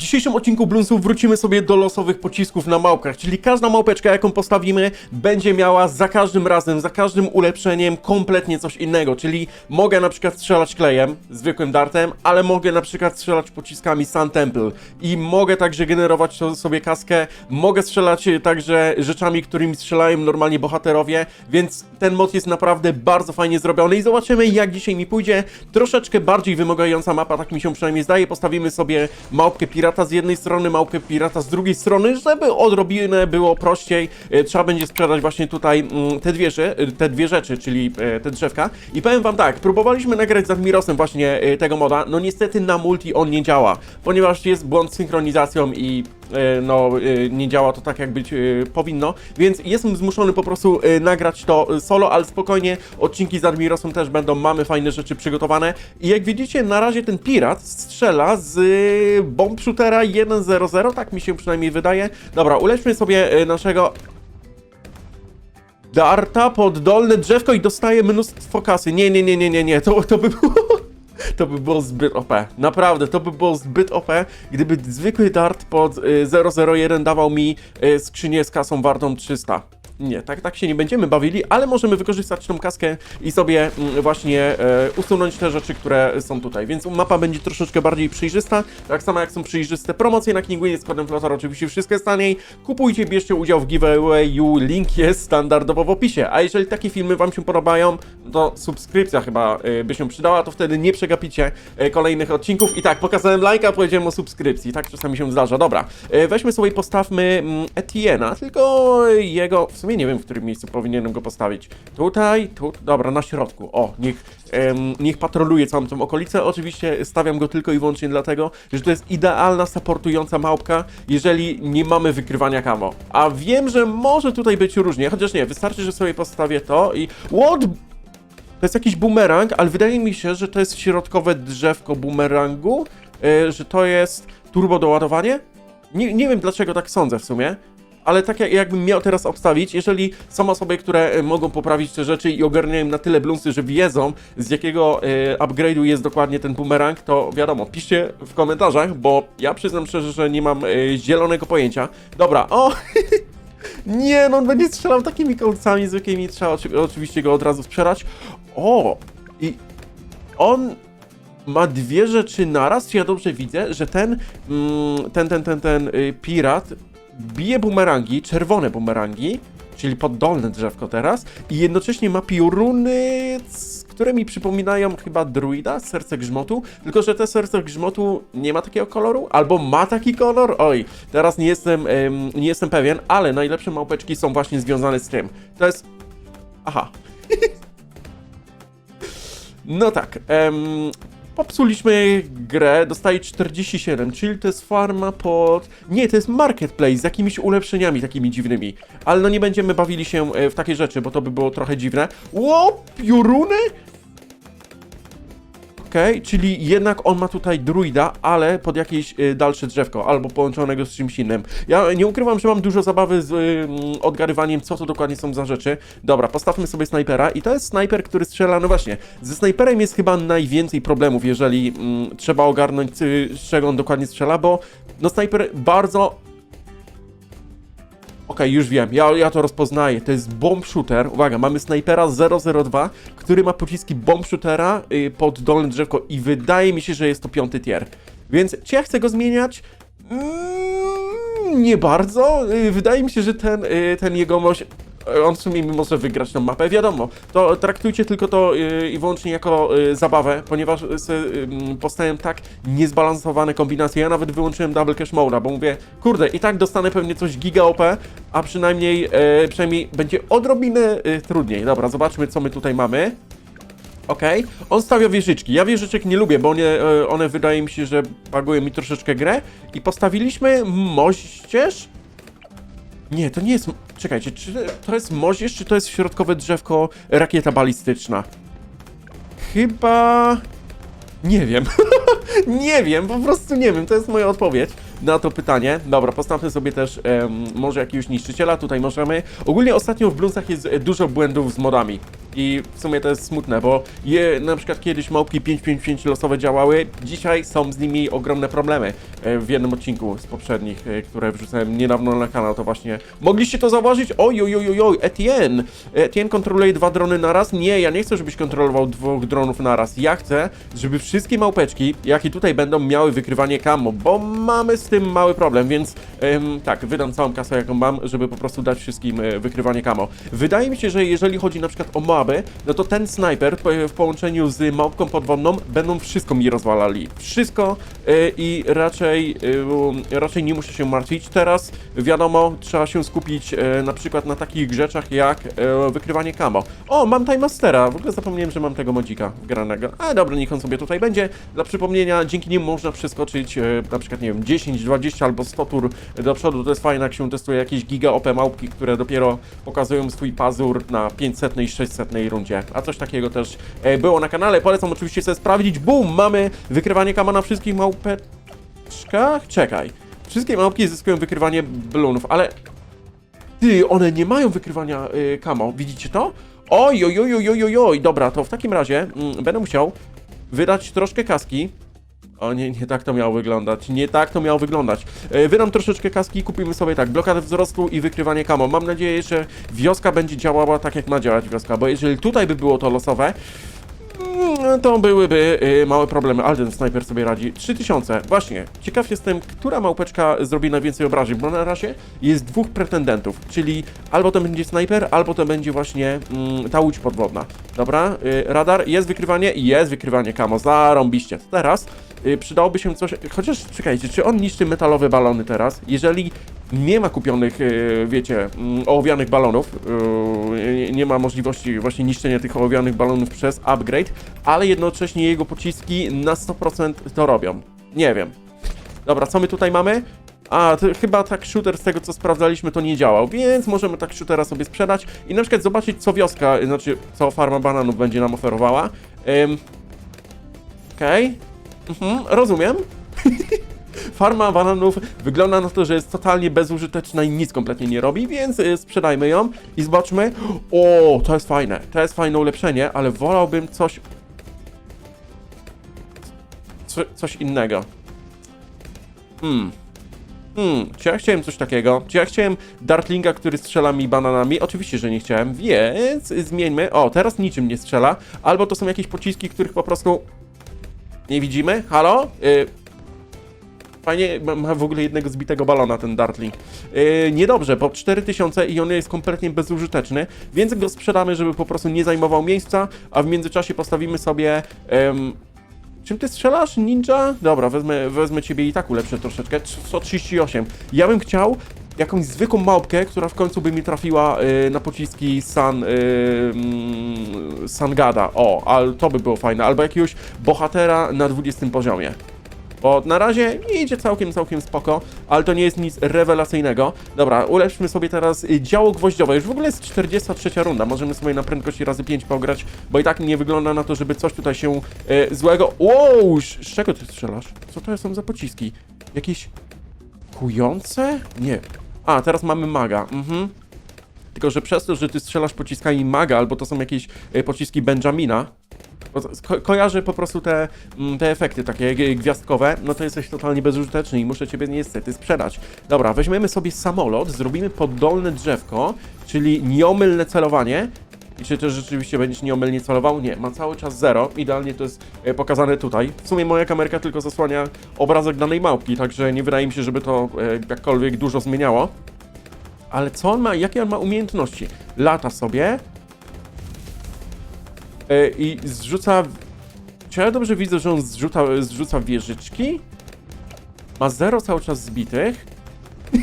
dzisiejszym odcinku Bloonsów wrócimy sobie do losowych pocisków na małpkach, czyli każda małpeczka, jaką postawimy, będzie miała za każdym razem, za każdym ulepszeniem kompletnie coś innego, czyli mogę na przykład strzelać klejem, zwykłym dartem, ale mogę na przykład strzelać pociskami Sun Temple i mogę także generować sobie kaskę, mogę strzelać e, także rzeczami, którymi strzelają normalnie bohaterowie, więc ten mod jest naprawdę bardzo fajnie zrobiony i zobaczymy jak dzisiaj mi pójdzie. Troszeczkę bardziej wymagająca mapa, tak mi się przynajmniej zdaje. Postawimy sobie małpkę pirata z jednej strony, małpkę pirata z drugiej strony, żeby odrobinę było prościej. E, Trzeba będzie sprzedać właśnie tutaj mm, te dwie, rze- te dwie rzeczy, czyli e, te drzewka. I powiem wam tak, próbowaliśmy nagrać z Admirosem właśnie e, tego moda, no niestety na multi on nie działa, ponieważ jest błąd z synchronizacją i e, no e, nie działa to tak jak być e, powinno, więc jestem zmuszony po prostu e, nagrać to e, solo, ale spokojnie, odcinki z Admirosem też będą, mamy fajne rzeczy przygotowane i jak widzicie na razie ten pirat strzela z e, bomb shootera 1.0.0, tak mi się przynajmniej wydaje. Dobra, ulećmy sobie e, naszego Darta pod dolne drzewko i dostaje mnóstwo kasy. Nie, nie, nie, nie, nie, nie, to, to by było... To by było zbyt OP. Naprawdę, to by było zbyt OP, gdyby zwykły dart pod y, 001 dawał mi y, skrzynię z kasą wartą 300. Nie, tak, tak się nie będziemy bawili, ale możemy wykorzystać tą kaskę i sobie mm, właśnie e, usunąć te rzeczy, które są tutaj. Więc mapa będzie troszeczkę bardziej przejrzysta, tak samo jak są przejrzyste promocje na Kinguinie z kodem Flotar, oczywiście wszystko jest taniej. Kupujcie, bierzcie udział w giveawayu, link jest standardowo w opisie. A jeżeli takie filmy Wam się podobają, to subskrypcja chyba e, by się przydała, to wtedy nie przegapicie e, kolejnych odcinków. I tak, pokazałem lajka, powiedziałem o subskrypcji, tak czasami się zdarza. Dobra, e, weźmy sobie, postawmy mm, Etiena, tylko jego, w sumie nie wiem, w którym miejscu powinienem go postawić. Tutaj, tu, dobra, na środku. O, niech, em, niech patroluje całą tą okolicę. Oczywiście stawiam go tylko i wyłącznie dlatego, że to jest idealna supportująca małpka, jeżeli nie mamy wykrywania kamo. A wiem, że może tutaj być różnie, chociaż nie, wystarczy, że sobie postawię to i... What? To jest jakiś bumerang, ale wydaje mi się, że to jest środkowe drzewko bumerangu, yy, że to jest turbo doładowanie. Nie, nie wiem dlaczego tak sądzę w sumie, ale tak jak, jakbym miał teraz obstawić, jeżeli są osoby, które y, mogą poprawić te rzeczy i ogarniają na tyle blunsy, że wiedzą z jakiego y, upgrade'u jest dokładnie ten bumerang, to wiadomo, piszcie w komentarzach, bo ja przyznam szczerze, że nie mam y, zielonego pojęcia. Dobra, o! Nie, no on będzie strzelał takimi kolcami zwykłymi, trzeba oczy- oczywiście go od razu sprzedać. O! I on ma dwie rzeczy naraz, czy ja dobrze widzę, że ten, mm, ten, ten, ten, ten y, pirat bije bumerangi, czerwone bumerangi, czyli pod dolne drzewko teraz, i jednocześnie ma pioruny, które mi przypominają chyba druida, serce grzmotu, tylko że te serce grzmotu nie ma takiego koloru, albo ma taki kolor, oj, teraz nie jestem, em, nie jestem pewien, ale najlepsze małpeczki są właśnie związane z tym. To jest... Aha. No tak, em, popsuliśmy grę, dostaje 47, czyli to jest farma pod... Nie, to jest marketplace z jakimiś ulepszeniami takimi dziwnymi. Ale no nie będziemy bawili się e, w takie rzeczy, bo to by było trochę dziwne. Ło, pioruny? Okej, czyli jednak on ma tutaj druida, ale pod jakieś y, dalsze drzewko, albo połączonego z czymś innym. Ja nie ukrywam, że mam dużo zabawy z y, odgarywaniem, co to dokładnie są za rzeczy. Dobra, postawmy sobie snajpera i to jest snajper, który strzela, no właśnie, ze snajperem jest chyba najwięcej problemów, jeżeli mm, trzeba ogarnąć, y, z czego on dokładnie strzela, bo no snajper bardzo Okej, już wiem, ja, ja to rozpoznaję. To jest bomb shooter. Uwaga, mamy snajpera 002, który ma pociski bomb shootera y, pod dolne drzewko i wydaje mi się, że jest to piąty tier. Więc czy ja chcę go zmieniać? Mm, nie bardzo. Y, wydaje mi się, że ten, y, ten jegomość on w sumie mi może wygrać tą mapę, wiadomo. To traktujcie tylko to y, i wyłącznie jako y, zabawę, ponieważ y, powstają tak niezbalansowane kombinacje. Ja nawet wyłączyłem double cash mode'a, bo mówię, kurde, i tak dostanę pewnie coś giga OP, a przynajmniej, przynajmniej będzie odrobinę trudniej. Dobra, zobaczmy co my tutaj mamy. Okej, on stawia wieżyczki. Ja wieżyczek nie lubię, bo one, one wydaje mi się, że bagują mi troszeczkę grę. I postawiliśmy moździerz? Nie, to nie jest... Czekajcie, czy to jest moździerz, czy to jest środkowe drzewko rakieta balistyczna? Chyba... Nie wiem. nie wiem, po prostu nie wiem. To jest moja odpowiedź na to pytanie. Dobra, postawmy sobie też może jakiegoś niszczyciela. Tutaj możemy. Ogólnie ostatnio w Bluesach jest e, dużo błędów z modami. I w sumie to jest smutne, bo je, na przykład kiedyś małpki 555 losowe działały, dzisiaj są z nimi ogromne problemy. E, W jednym odcinku z poprzednich, e, które wrzucałem niedawno na kanał, to właśnie mogliście to zauważyć? Oj, oj, oj, oj, Etienne! Etienne kontroluje dwa drony naraz? Nie, ja nie chcę, żebyś kontrolował dwóch dronów naraz. Ja chcę, żeby wszystkie małpeczki, jakie tutaj będą, miały wykrywanie camo, bo mamy z tym mały problem, więc em, tak, wydam całą kasę, jaką mam, żeby po prostu dać wszystkim e, wykrywanie camo. Wydaje mi się, że jeżeli chodzi na przykład o Moaby, no to ten snajper w połączeniu z małpką podwodną będą wszystko mi rozwalali. Wszystko e, i raczej, e, raczej nie muszę się martwić. Teraz wiadomo, trzeba się skupić e, na przykład na takich rzeczach jak wykrywanie camo. O, mam Time Mastera, w ogóle zapomniałem, że mam tego modzika wgranego. Ale dobra, niech on sobie tutaj będzie. Dla przypomnienia, dzięki niemu można przeskoczyć na przykład, nie wiem, 10, 20 albo 100 tur do przodu. To jest fajne, jak się testuje jakieś giga OP małpki, które dopiero pokazują swój pazur na 500 i 600 rundzie. A coś takiego też e, było na kanale. Polecam oczywiście sobie sprawdzić. Boom! Mamy wykrywanie kama na wszystkich małpeczkach. Czekaj. Wszystkie małpki zyskują wykrywanie balonów, ale ty, one nie mają wykrywania y, kamo. Widzicie to? Oj, oj, oj, oj, oj, oj. Dobra, to w takim razie mm, będę musiał wydać troszkę kaski. O nie, nie tak to miało wyglądać. Nie tak to miało wyglądać. E, wydam troszeczkę kaski, kupimy sobie tak, blokadę wzrostu i wykrywanie kamo. Mam nadzieję, że wioska będzie działała tak, jak ma działać wioska, bo jeżeli tutaj by było to losowe, mm, to byłyby y, małe problemy, ale ten snajper sobie radzi. 3000. Właśnie, ciekaw jestem, która małpeczka zrobi najwięcej obrażeń, bo na razie jest dwóch pretendentów, czyli albo to będzie snajper, albo to będzie właśnie mm, ta łódź podwodna. Dobra, y, radar, jest wykrywanie, jest wykrywanie kamo, zarąbiście. Teraz przydałoby się coś, chociaż czekajcie, czy on niszczy metalowe balony teraz? Jeżeli nie ma kupionych, y, wiecie, mm, ołowianych balonów, y, nie- ma możliwości właśnie niszczenia tych ołowianych balonów przez upgrade, ale jednocześnie jego pociski na 100% to robią. Nie wiem. Dobra, co my tutaj mamy? A, chyba tak shooter z tego co sprawdzaliśmy to nie działał, więc możemy tak shootera sobie sprzedać i na przykład zobaczyć co wioska, znaczy co farma bananów będzie nam oferowała. Ym, Okej, mhm, rozumiem. Farma bananów wygląda na to, że jest totalnie bezużyteczna i nic kompletnie nie robi, więc y, sprzedajmy ją i zobaczmy. O, to jest fajne, to jest fajne ulepszenie, ale wolałbym coś... Co, coś innego. Hmm. Hmm, czy ja chciałem coś takiego? Czy ja chciałem Dartlinga, który strzela mi bananami? Oczywiście, że nie chciałem, więc zmieńmy. O, teraz niczym nie strzela. Albo to są jakieś pociski, których po prostu nie widzimy. Halo? Y Fajnie, ma- w ogóle jednego zbitego balona ten Dartling. Yy, niedobrze, bo 4000 i on jest kompletnie bezużyteczny, więc go sprzedamy, żeby po prostu nie zajmował miejsca, a w międzyczasie postawimy sobie... em, czym ty strzelasz? Ninja? Dobra, wezmę, wezmę ciebie i tak ulepszę troszeczkę. 138. Ja bym chciał jakąś zwykłą małpkę, która w końcu by mi trafiła y, na pociski San, y, mm, Sangada. O, ale to by było fajne. Albo jakiegoś bohatera na 20 poziomie. Bo na razie nie idzie całkiem, całkiem spoko, ale to nie jest nic rewelacyjnego. Dobra, ulepszmy sobie teraz działo gwoździowe. Już w ogóle jest 43 runda, możemy sobie na prędkości razy 5 pograć, bo i tak nie wygląda na to, żeby coś tutaj się e, złego... Wow, z czego ty strzelasz? Co to są za pociski? Jakieś kujące? Nie. A, teraz mamy maga, mhm. Tylko, że przez to, że ty strzelasz pociskami maga, albo to są jakieś e, pociski Benjamina, ko po prostu te, mm, te efekty takie gwiazdkowe, no to jesteś totalnie bezużyteczny i muszę ciebie niestety sprzedać. Dobra, weźmiemy sobie samolot, zrobimy poddolne drzewko, czyli nieomylne celowanie. I czy też rzeczywiście będziesz nieomylnie celował? Nie, ma cały czas zero. Idealnie to jest e, pokazane tutaj. W sumie moja kamerka tylko zasłania obrazek danej małpki, także nie wydaje mi się, żeby to e, jakkolwiek dużo zmieniało. Ale co on ma, jakie on ma umiejętności? Lata sobie, E, i zrzuca. Czy ja dobrze widzę, że on zrzuca, zrzuca wieżyczki? Ma zero cały czas zbitych.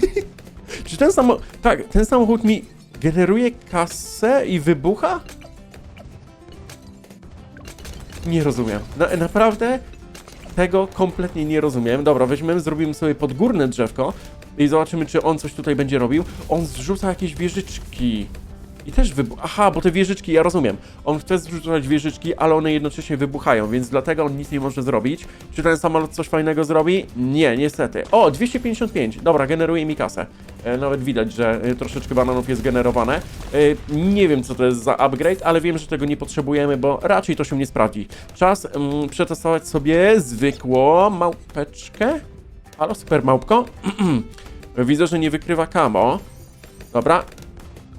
Czy ten samochód. Tak, ten samochód mi generuje kasę i wybucha? Nie rozumiem. Na, naprawdę tego kompletnie nie rozumiem. Dobra, weźmiemy, zrobimy sobie podgórne drzewko i zobaczymy, czy on coś tutaj będzie robił. On zrzuca jakieś wieżyczki. I też wybucha. Aha, bo te wieżyczki, ja rozumiem. On chce zrzucać wieżyczki, ale one jednocześnie wybuchają, więc dlatego on nic nie może zrobić. Czy ten samolot coś fajnego zrobi? Nie, niestety. O, 255. Dobra, generuje mi kasę. E, nawet widać, że e, troszeczkę bananów jest generowane. E, nie wiem, co to jest za upgrade, ale wiem, że tego nie potrzebujemy, bo raczej to się nie sprawdzi. Czas mm, przetestować sobie zwykłą małpeczkę. Halo, super małpko. Widzę, że nie wykrywa kamo. Dobra.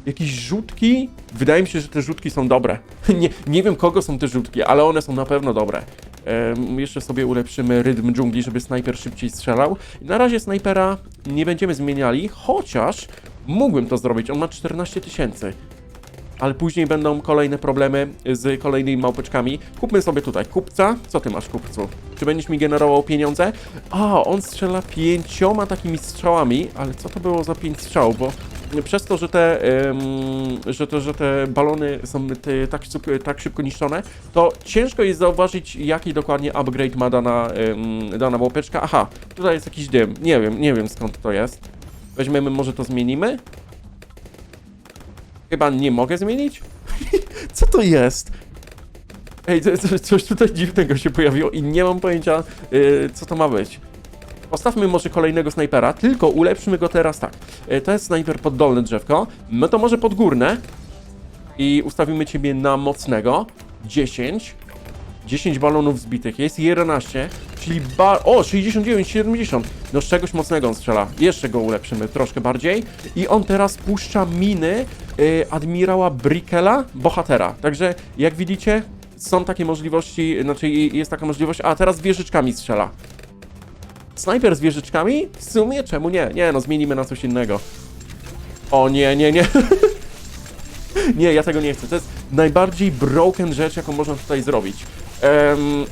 Jakieś rzutki? Wydaje mi się, że te rzutki są dobre. nie, nie wiem, kogo są te rzutki, ale one są na pewno dobre. Em, jeszcze sobie ulepszymy rytm dżungli, żeby snajper szybciej strzelał. Na razie snajpera nie będziemy zmieniali, chociaż mógłbym to zrobić. On ma 14 tysięcy. Ale później będą kolejne problemy z kolejnymi małpeczkami. Kupmy sobie tutaj kupca. Co ty masz, kupcu? Czy będziesz mi generował pieniądze? A, on strzela pięcioma takimi strzałami, ale co to było za pięć strzałów? Bo przez to, że te, że to, że te balony są te, tak, tak szybko niszczone, to ciężko jest zauważyć, jaki dokładnie upgrade ma dana, dana małpeczka. Aha, tutaj jest jakiś dym. Nie wiem, nie wiem skąd to jest. Weźmiemy, może to zmienimy? Chyba nie mogę zmienić? Co to jest? Ej, co- co- coś tutaj dziwnego się pojawiło i nie mam pojęcia, yy, co to ma być. Postawmy może kolejnego snajpera, tylko ulepszymy go teraz tak. Yy, to jest snajper pod dolne drzewko, no to może pod górne. I ustawimy ciebie na mocnego. 10. 10 balonów zbitych, jest 11, czyli ba... O, 69, 70. No z czegoś mocnego on strzela. Jeszcze go ulepszymy troszkę bardziej. I on teraz puszcza miny y, admirała Brickela, bohatera. Także jak widzicie, są takie możliwości, znaczy jest taka możliwość, a teraz wieżyczkami strzela. Snajper z wieżyczkami? W sumie czemu nie? Nie, no zmienimy na coś innego. O nie, nie, nie. Nie, ja tego nie chcę. To jest najbardziej broken rzecz, jaką można tutaj zrobić. Em,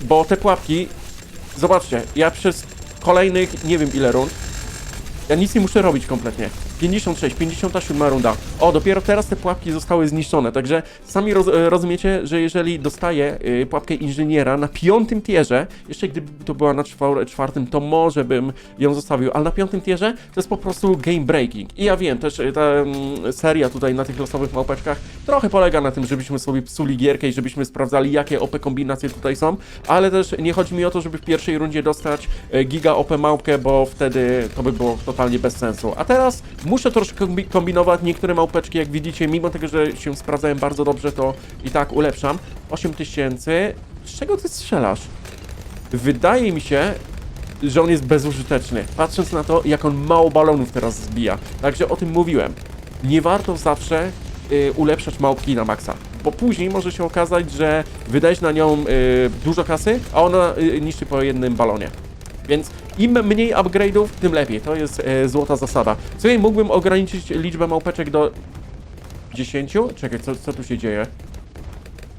bo te pułapki, zobaczcie, ja przez kolejnych nie wiem ile rund, ja nic nie muszę robić kompletnie. 56, 57 runda. O, dopiero teraz te pułapki zostały zniszczone, także sami roz, e, rozumiecie, że jeżeli dostaję y, pułapkę inżyniera na piątym tierze, jeszcze gdyby to była na czwar, czwartym, to może bym ją zostawił, ale na piątym tierze to jest po prostu game breaking. I ja wiem, też y, ta mm, seria tutaj na tych losowych małpeczkach trochę polega na tym, żebyśmy sobie psuli gierkę i żebyśmy sprawdzali, jakie OP kombinacje tutaj są, ale też nie chodzi mi o to, żeby w pierwszej rundzie dostać e, giga OP małpkę, bo wtedy to by było totalnie bez sensu. A teraz muszę troszkę kombi- kombinować niektóre małpeczki, jak widzicie, mimo tego, że się sprawdzają bardzo dobrze, to i tak ulepszam. 8000. Z czego ty strzelasz? Wydaje mi się, że on jest bezużyteczny, patrząc na to, jak on mało balonów teraz zbija. Także o tym mówiłem. Nie warto zawsze y, ulepszać małpki na maksa, bo później może się okazać, że wydajesz na nią y, dużo kasy, a ona y, niszczy po jednym balonie. Więc im mniej upgrade'ów, tym lepiej. To jest e, złota zasada. Sobie mógłbym ograniczyć liczbę małpeczek do 10? Czekaj, co, co tu się dzieje?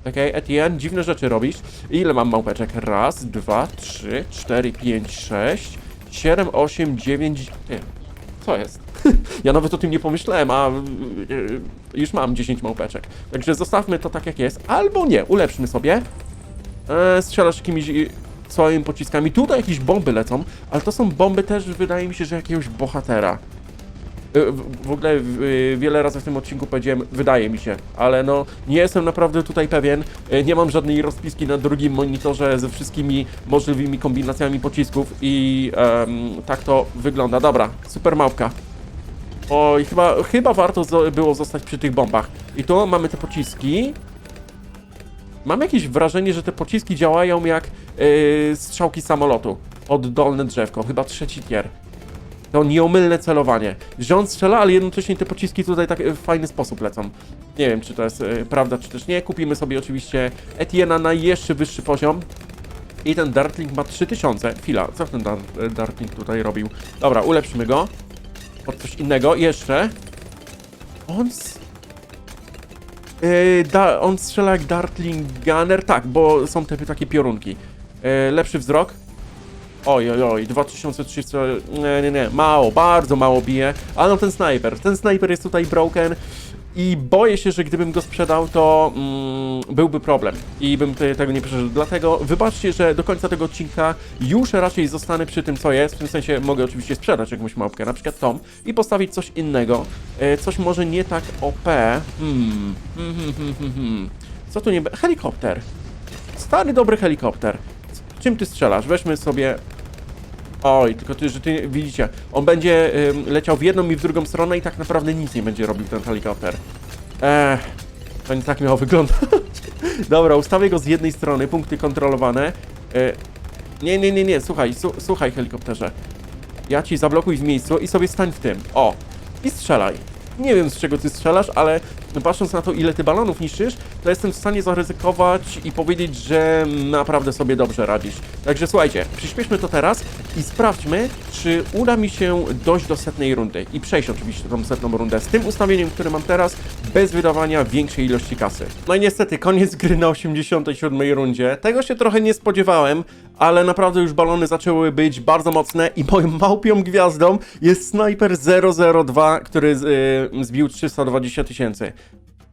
Okej, Etienne, dziwne rzeczy robisz. Ile mam małpeczek? Raz, dwa, trzy, cztery, pięć, sześć, siedem, osiem, dziewięć... Nie. Co jest? ja nawet o tym nie pomyślałem, a yy, już mam 10 małpeczek. Także zostawmy to tak jak jest, albo nie, ulepszmy sobie. E, strzelasz jakimiś y, swoimi pociskami. Tutaj jakieś bomby lecą, ale to są bomby też, wydaje mi się, że jakiegoś bohatera. Y, W ogóle y, wiele razy w tym odcinku powiedziałem, wydaje mi się, ale no nie jestem naprawdę tutaj pewien. Y, Nie mam żadnej rozpiski na drugim monitorze ze wszystkimi możliwymi kombinacjami pocisków i em, tak to wygląda. Dobra, super małpka. Oj, chyba, chyba warto było zostać przy tych bombach. I tu mamy te pociski. Mam jakieś wrażenie, że te pociski działają jak yy, strzałki samolotu od dolne drzewko, chyba trzeci tier. To nieomylne celowanie. Że on strzela, ale jednocześnie te pociski tutaj tak w fajny sposób lecą. Nie wiem, czy to jest e, prawda, czy też nie. Kupimy sobie oczywiście Etiena na jeszcze wyższy poziom. I ten Dartling ma 3000. Chwila, co ten dar e, Dartling tutaj robił? Dobra, ulepszymy go. Pod coś innego. Jeszcze. On... Yy, da, on strzela jak Dartling Gunner, tak, bo są te takie piorunki. Yy, lepszy wzrok. Oj, oj, oj, 2300, nie, nie, nie, mało, bardzo mało bije, ale no ten snajper, ten snajper jest tutaj broken. I boję się, że gdybym go sprzedał, to mm, byłby problem i bym te, tego nie przeszedł. Dlatego wybaczcie, że do końca tego odcinka już raczej zostanę przy tym, co jest. W tym sensie mogę oczywiście sprzedać jakąś małpkę, na przykład tą, i postawić coś innego. E, coś może nie tak OP. Hmm. Hmm, hmm, hmm. Co tu nie... Helikopter. Stary, dobry helikopter. Czym ty strzelasz? Weźmy sobie Oj, tylko ty, że ty widzicie, on będzie ym, leciał w jedną i w drugą stronę i tak naprawdę nic nie będzie robił ten helikopter. Eee, to nie tak miało wyglądać. Dobra, ustawię go z jednej strony, punkty kontrolowane. E, nie, nie, nie, nie, słuchaj, su, słuchaj helikopterze. Ja ci zablokuj w miejscu i sobie stań w tym. O, i strzelaj. Nie wiem z czego ty strzelasz, ale patrząc na to ile ty balonów niszczysz, to jestem w stanie zaryzykować i powiedzieć, że naprawdę sobie dobrze radzisz. Także słuchajcie, przyspieszmy to teraz i sprawdźmy, czy uda mi się dojść do setnej rundy i przejść oczywiście tą setną rundę z tym ustawieniem, które mam teraz, bez wydawania większej ilości kasy. No i niestety, koniec gry na 87 rundzie. Tego się trochę nie spodziewałem, ale naprawdę już balony zaczęły być bardzo mocne i moją małpią gwiazdą jest Sniper 002, który z, y, zbił 320 tysięcy.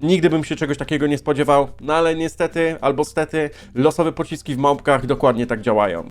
Nigdy bym się czegoś takiego nie spodziewał, no ale niestety albo stety losowe pociski w małpkach dokładnie tak działają.